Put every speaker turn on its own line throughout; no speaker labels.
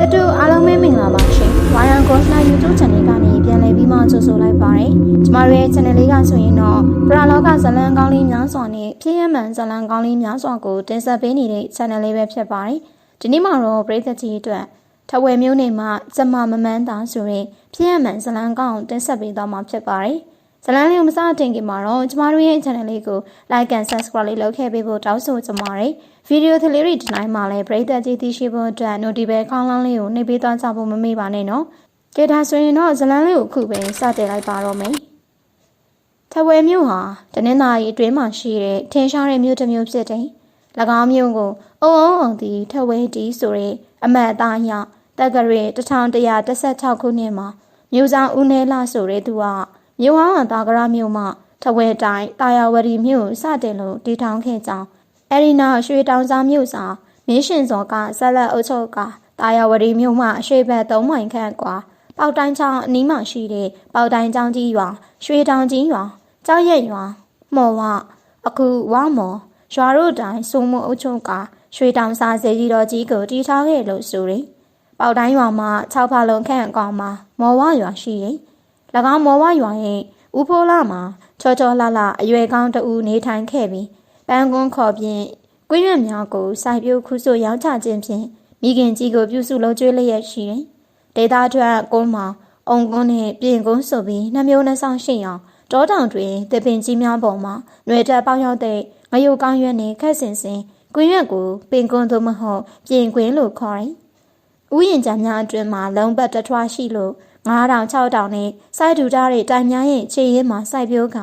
တတူအားလုံးပဲမင်္ဂလာပါရှင်။ Wire Cross Line YouTube Channel ကနေပြန်လည်ပြီးမှကြိုဆိုလိုက်ပါရစေ။ကျမတို့ရဲ့ channel လေးကဆိုရင်တော့ပရလောကဇလံကောင်းလေးများစွာနဲ့ဖြစ်ရမှန်ဇလံကောင်းလေးများစွာကိုတင်ဆက်ပေးနေတဲ့ channel လေးပဲဖြစ်ပါတယ်။ဒီနေ့မှာတော့ပရိသတ်ကြီးအတွက်ထဝယ်မျိုးနယ်မှာကျမမမန်းတာဆိုရင်ဖြစ်ရမှန်ဇလံကောင်းတင်ဆက်ပေးသွားမှာဖြစ်ပါတယ်။ ဇလံလေးကိုမစတင်ခင်မှာတော့ကျမတို့ရဲ့ channel လေးကို like and subscribe လေးလုပ်ခဲ့ပေးဖို့တောင်းဆိုချင်ပါတယ်။ဗီဒီယိုသလေးတွေဒီတိုင်းမှာလည်းပရိသတ်ကြီးသိရှိဖို့အတွက် notification ခေါင်းလောင်းလေးကိုနှိပ်ပေးသွားကြဖို့မမေ့ပါနဲ့နော်။ကြည့်ဒါဆိုရင်တော့ဇလံလေးကိုအခုပဲစတင်လိုက်ပါတော့မယ်။ထဝယ်မြို့ဟာတနင်္သာရီအတွင်းမှာရှိတဲ့ထင်ရှားတဲ့မြို့တစ်မြို့ဖြစ်တယ်။၎င်းမြို့ကိုအုံအောင်အောင်တီထဝဲတီဆိုတဲ့အမတ်အသားရတက္ကရာ1116ခုနှစ်မှာမြို့ဆောင်ဦးနေလာဆိုတဲ့သူက မြို့ဟောင်းသာကရမြို့မှာထဝဲတိုင်းတာယာဝတီမြို့စတင်လို့တည်ထောင်ခဲ့ကြောင်းအဲဒီနောက်ရွှေတောင်စားမြို့စာမင်းရှင်စောကဆက်လက်အုပ်ချုပ်ကတာယာဝတီမြို့မှာအရှိဘက်3မိုင်ခန့်ကွာပေါတိုင်းချောင်းအနီးမှာရှိတဲ့ပေါတိုင်းချောင်းကြီးရွာရွှေတောင်ကြီးရွာကြောက်ရက်ရွာမော်ဝအခုဝါမော်ရွာတို့တိုင်းစုံမအုပ်ချုပ်ကရွှေတောင်စာစေကြီးတော်ကြီးကိုတည်ထားခဲ့လို့ဆိုရင်ပေါတိုင်းရွာမှာ6ဖာလုံးခန့်အကောင်မှာမော်ဝရွာရှိရင်၎ င်းမော်ဝရွာရဲ့ဦးဖိုးလာမှာချောချောလှလှအရွယ်ကောင်းတဦးနေထိုင်ခဲ့ပြီးပန်းကွန်းခေါ်ဖြင့်ကွင်းရွက်များကိုစိုက်ပျိုးခုဆိုရောင်းချခြင်းဖြင့်မိခင်ကြီးကိုပြုစုလုပ်ကျွေးလျက်ရှိတယ်။ဒေတာထွက်ကုန်းမှာအုံကုန်းနဲ့ပြင်ကုန်းဆိုပြီးနှမျိုးနှဆောင်ရှိအောင်တောတောင်တွင်တပင်ကြီးများပေါ်မှာຫນွေတက်ပေါက်ရောက်တဲ့ငရုတ်ကောင်းရွက်နှင့်ခက်ဆင်ဆင်ကွင်းရွက်ကိုပင်ကွန်းသို့မဟုတ်ပြင်ကွင်းလို့ခေါ်တယ်။ဥယျင်ကြမ်းများအတွင်မှာလုံးပတ်တထွားရှိလို့ 9000 6000နဲ့စိုက်ထူထားတဲ့တိုင်များရဲ့ခြေရင်းမှာစိုက်ပျိုးက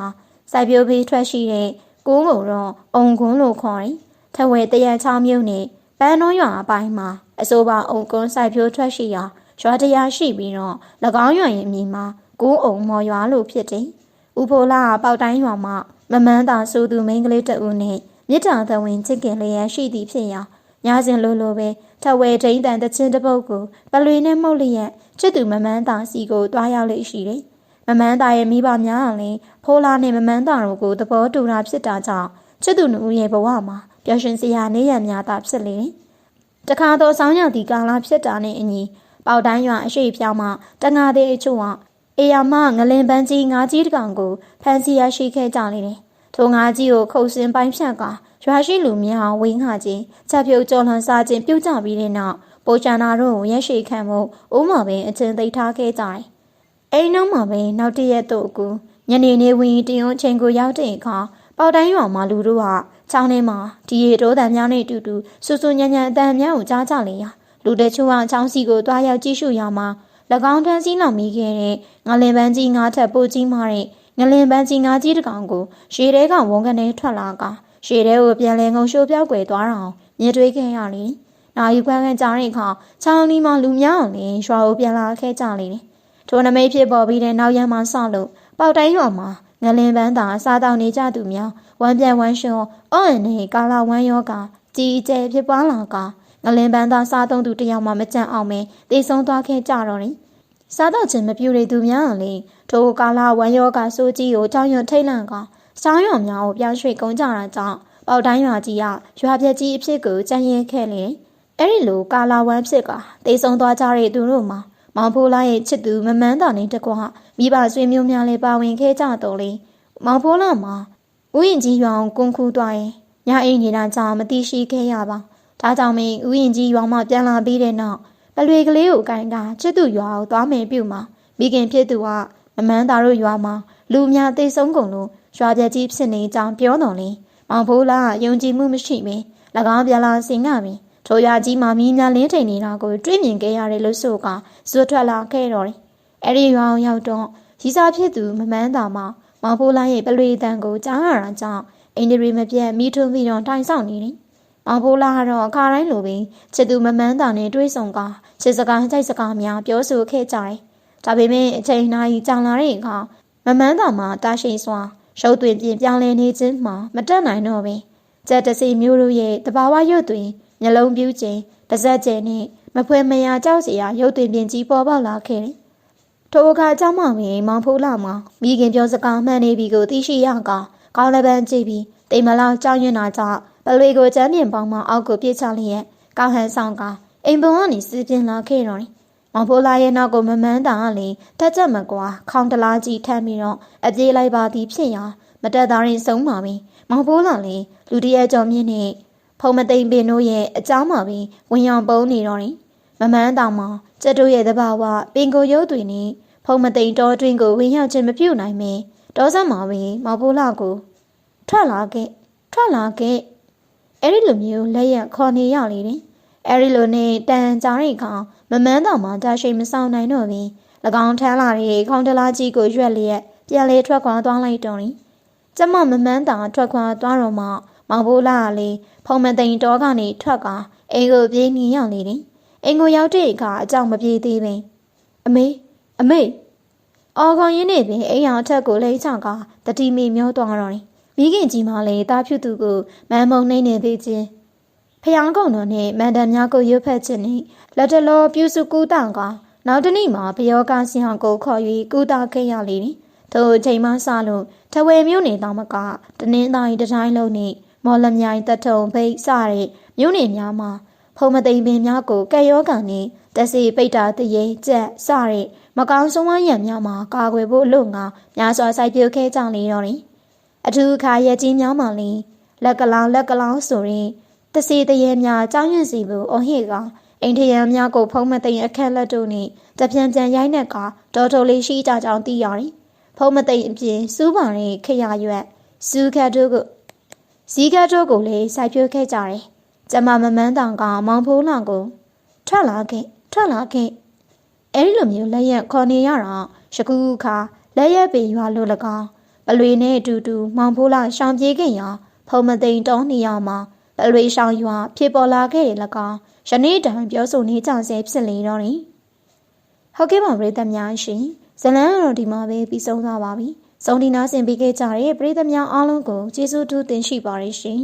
စိုက်ပျိုးပြီးထွက်ရှိတဲ့ကိုးကိုတော့အုံကွန်းလို့ခေါ်တယ်။ထဝဲတရံချောင်းမြုပ်နဲ့ပန်းနှောရွာအပိုင်းမှာအဆိုပါအုံကွန်းစိုက်ပျိုးထွက်ရှိရာရွာတရားရှိပြီးတော့၎င်းရွာရဲ့အမည်မှာကိုးအုံမော်ရွာလို့ဖြစ်တယ်။ဥဖိုလာကပေါတိုင်းရွာမှာမမန်းသာဆိုသူမိန်းကလေးတဦးနဲ့မြစ်တာသဝင်ချစ်ခင်လျက်ရှိသည်ဖြစ်ရာ ညစဉ်လိုလိုပဲထဝဲဒိန်တန်တချင်းတစ်ပုတ်ကိုပလွေနဲ့မှုတ်လျက်ချစ်သူမမန်းသာစီကိုတွားရောက်လေရှိတယ်။မမန်းသာရဲ့မိဘများအောင်လဲဖိုးလာနဲ့မမန်းသာတို့ကိုသဘောတူတာဖြစ်တာကြောင့်ချစ်သူနှုတ်ရဲ့ဘဝမှာပျော်ရွှင်စရာနေရများသာဖြစ်လေတယ်။တခါတော့ဆောင်းရသည့်ကာလဖြစ်တာနဲ့အညီပေါတိုင်းရွာအရှိဖြောင်းမှတငါသေးအချို့ကအေယာမငလင်ပန်းကြီးငါးကြီးတကောင်ကိုဖမ်းဆီးရရှိခဲ့ကြလေတယ်။ထိုငါးကြီးကိုခုတ်စင်ပိုင်းဖြတ်က ရွာရှိလူများဝင်းခခြင်းချက်ပြုတ်ကြော်လန့်စားခြင်းပြုတ်ကြပြီးတဲ့နောက်ပိုချာနာတို့ကိုရက်ရှိခံမှုအိုးမပင်အချင်းသိထားခဲ့ကြတယ်။အိမ်နောက်မှာပဲနောက်တရက်တို့ကူညနေနေဝင်တင်ုံချိန်ကိုရောက်တဲ့အခါပေါတိုင်းရွာမှာလူတို့ကချောင်းထဲမှာဒီရီတိုးတန်များနဲ့အတူတူဆူဆူညံ့ညံ့အတန်များကိုကြားကြလေရာလူတချို့ကချောင်းစီကိုတွားရောက်ကြည့်ရှုရမှာ၎င်းထန်းစည်းလောင်မိခဲ့တဲ့ငလင်ပန်းကြီးငါးထပ်ပိုကြီးမာတဲ့ငလင်ပန်းကြီးငါးကြီးတကောင်ကိုရှေတဲကဝုန်းကနေထွက်လာက ရှေတဲကိုပြန်လဲငုံရှိုးပြောက်ွယ်သွားအောင်မြင်တွေ့ခဲ့ရလေ။နာယူခွန်းခန်းကြားတဲ့အခါချောင်းဒီမှာလူများအောင်လေရွာကိုပြန်လာခဲ့ကြလေတယ်။ထိုနမိတ်ဖြစ်ပေါ်ပြီးတဲ့နောက်ရမ်းမှဆောက်လို့ပေါတိုင်းရွာမှာငလင်ပန်းသာစားတောင်းနေကြသူများဝမ်းပြန်ဝမ်းလျှောအော့အန်နဲ့ကာလာဝမ်းယောကကြီးကျယ်ဖြစ်ပွားလာကငလင်ပန်းသာစားသုံးသူတယောက်မှမကြံအောင်ပဲတေဆုံးသွားခဲ့ကြတော့တယ်။စားတော့ခြင်းမပြူတဲ့သူများလေထိုကာလာဝမ်းယောကစိုးကြီးကိုကြောင်ရွံထိတ်လန့်က စောင်းရွံများကိုပြောင်းရွှေ့ကုန်ကြတာကြောင့်ပေါတိုင်းရွာကြီးကရွာပြက်ကြီးအဖြစ်ကိုကြံရင်ခဲ့လေ။အဲ့ဒီလိုကာလာဝမ်းဖြစ်ကတေဆုံးသွားကြတဲ့သူတို့မှာမောင်ဖိုးလာရဲ့ချစ်သူမမန်းတော်နေတကွမိဘဆွေမျိုးများလည်းပါဝင်ခဲ့ကြတော့လေမောင်ဖိုးလာမှာဥယျင်ကြီးရွာအောင်ကွန်ခူးသွားရင်ညအိမ်နေတာကြောင့်မသိရှိခဲ့ရပါဒါကြောင့်မင်းဥယျင်ကြီးရွာမှပြန်လာပြီးတဲ့နောက်ပလွေကလေးကိုကိုင်းကချစ်သူရွာကိုသွားမယ်ပြုမှာမိခင်ဖြစ်သူကမမန်းသားတို့ရွာမှာလူများသိဆုံးကုန်လို့ ရွာပြကြီးဖြစ်နေကြောင်းပြောတော်လေမောင်ဖိုးလာယုံကြည်မှုမရှိမင်း၎င်းပြန်လာစင်ကမင်းထိုရွာကြီးမှာမီးများလင်းထိန်နေတာကိုတွေ့မြင်ခဲ့ရတယ်လို့ဆိုကဇွတ်ထွက်လာခဲ့တော်တယ်အဲ့ဒီရွာအောင်ရောက်တော့ရီစာဖြစ်သူမမန်းသားမှာမောင်ဖိုးလာရဲ့ပလွေတန်ကိုကြားရတာကြောင့်အင်ဒရီမပြတ်မိထုံးပြီးတော့တိုင်ဆောင်နေတယ်မောင်ဖိုးလာကတော့အခါတိုင်းလိုပဲချစ်သူမမန်းသားနဲ့တွေ့ဆုံကချစ်စကားကြိုက်စကားများပြောဆိုခဲ့ကြတယ်ဒါပေမဲ့အချိန်နာရီကြာလာတဲ့အခါမမန်းသားမှာတာရှိန်စွာ ရုပ်သွင်းပြင်ပြောင်းလဲနေခြင်းမှာမတက်နိုင်တော့ပဲကြက်တစီမျိုးတို့ရဲ့တဘာဝရုပ်သွင်းမျက်လုံးပြူးခြင်းပါဇက်ကျဲနဲ့မဖွဲမရကြောက်စရာရုပ်သွင်းပြင်ကြီးပေါ်ပေါက်လာခဲ့တယ်ထိုအခါအเจ้าမမင်းမောင်ဖိုးလာမှာမိခင်ပြောစကားမှန်နေပြီကိုသိရှိရကကောင်းလည်းပန်းကြည့်ပြီးတိမ်မလောက်ကြောက်ရွံ့တာကြောင့်ပလွေကိုကျမ်းပြင်ပေါင်းမှအောက်ကိုပြေးချလျက်ကောင်းဟန်ဆောင်က အိမ်ပေါ်ကနေစီးပြင်းလာခဲ့တော့တယ် မောင်ဖိုးလာရဲ့နောက်ကိုမမန်းတာကလည်းတက်ချက်မကွာခေါင်းတလားကြီးထမ်းပြီးတော့အပြေးလိုက်ပါသည်ဖြစ်ရာမတက်သားရင်ဆုံးပါပြီမောင်ဖိုးလာလည်းလူတရကြောင့်မြင့်နဲ့ဖုံမသိမ့်ပင်တို့ရဲ့အကြောင်းပါပဲဝင်ရောင်ပုံးနေတော့ရင်မမန်းတောင်မှာကျက်တို့ရဲ့သဘာဝပင်ကိုရုပ်တွေနဲ့ဖုံမသိမ့်တော်တွင်ကိုဝင်ရောက်ခြင်းမပြုနိုင်မင်းတောဆက်မှာပဲမောင်ဖိုးလာကိုထွက်လာခဲ့ထွက်လာခဲ့အဲ့ဒီလိုမျိုးလက်ရခေါ်နေရလေတယ်အဲ့ဒီလိုနဲ့တန်ကြားတဲ့ကောင် မမန်းတောင်မှာဒါရှိမဆောင်နိုင်တော့ဘူး၎င်းထမ်းလာတဲ့ခေါင်းတလားကြီးကိုရွက်လျက်ပြန်လေထွက်ခွာသွားလိုက်တော့တယ်ကျမမမန်းတောင်ထွက်ခွာသွားတော့မှမောင်ဖိုးလာကလေဖုံမသိန်တောကနေထွက်ကာအိမ်ကိုပြေးနေရလေတယ်အိမ်ကိုရောက်တဲ့အခါအကြောင်းမပြေးသေးပင်အမေအမေအော်ခေါင်ရင်းနေပင်အိမ်အောင်အထက်ကိုလိမ့်ချကတတိမိမျောသွားတော့တယ်မိခင်ကြီးမလေးတားဖြူသူကိုမန်မုံနှိမ့်နေသေးခြင်း ဖျောင်းကုံတော်နဲ့မန်တန်များကိုရွတ်ဖက်ခြင်းနဲ့လက်တလောပြူစုကူးတောင်ကနောက်တနေ့မှာဘယောကဆင်ဟောင်ကိုခေါ်၍ကူးတာခဲ့ရလေတယ်ထိုအချိန်မှစလို့ထဝယ်မြို့နယ်တောင်မကတနင်္သာရီတိုင်းလုံးနဲ့မော်လမြိုင်တထုံဘိတ်စတဲ့မြို့နယ်များမှာဖုံမသိမ်ပင်များကိုကဲ့ရောဂါနဲ့တက်စီပိတ်တာတရေကြက်စတဲ့မကောင်းဆုံးဝမ်းရံများမှာကာကွယ်ဖို့အလို့ငါများစွာစိုက်ပျိုးခဲ့ကြလေတော့တယ်အထူးအခါရက်ကြီးများမှလည်းလက်ကလောင်လက်ကလောင်ဆိုရင် တစီတရေများကြောင်းရွံ့စီဘူးအဟိကအိမ်ထရံများကိုဖုံးမသိမ်အခက်လက်တို့နဲ့တပြန်ပြန်ရိုက်နှက်ကဒေါ်တိုလေးရှိကြကြောင်းသိရတယ်ဖုံးမသိမ်အပြင်စူးပါတဲ့ခရရွက်စူးခတ်တို့ကိုဇီးခတ်တို့ကိုလည်းစိုက်ပျိုးခဲ့ကြတယ်ကျမမမန်းတောင်ကမောင်ဖိုးလောင်ကိုထွက်လာခဲ့ထွက်လာခဲ့အဲ့ဒီလိုမျိုးလက်ရက်ခေါ်နေရတော့ရှကူခါလက်ရက်ပင်ရွာလို့၎င်းပလွေနဲ့အတူတူမောင်ဖိုးလာရှောင်ပြေးခင်ရာဖုံမသိန်တောနေရမှာ ပလွေရှောင်ရွာဖြစ်ပေါ်လာခဲ့တယ်၎င်းယနေ့တိုင်ပြောဆိုနေကြဆဲဖြစ်လေတော့တယ်ဟုတ်ကဲ့ပါပရိသတ်များရှင်ဇလန်းကတော့ဒီမှာပဲပြီးဆုံးသွားပါပြီစုံဒီနာဆင်ပေးခဲ့ကြတဲ့ပရိသတ်များအားလုံးကိုကျေးဇူးတူးတင်ရှိပါရရှင်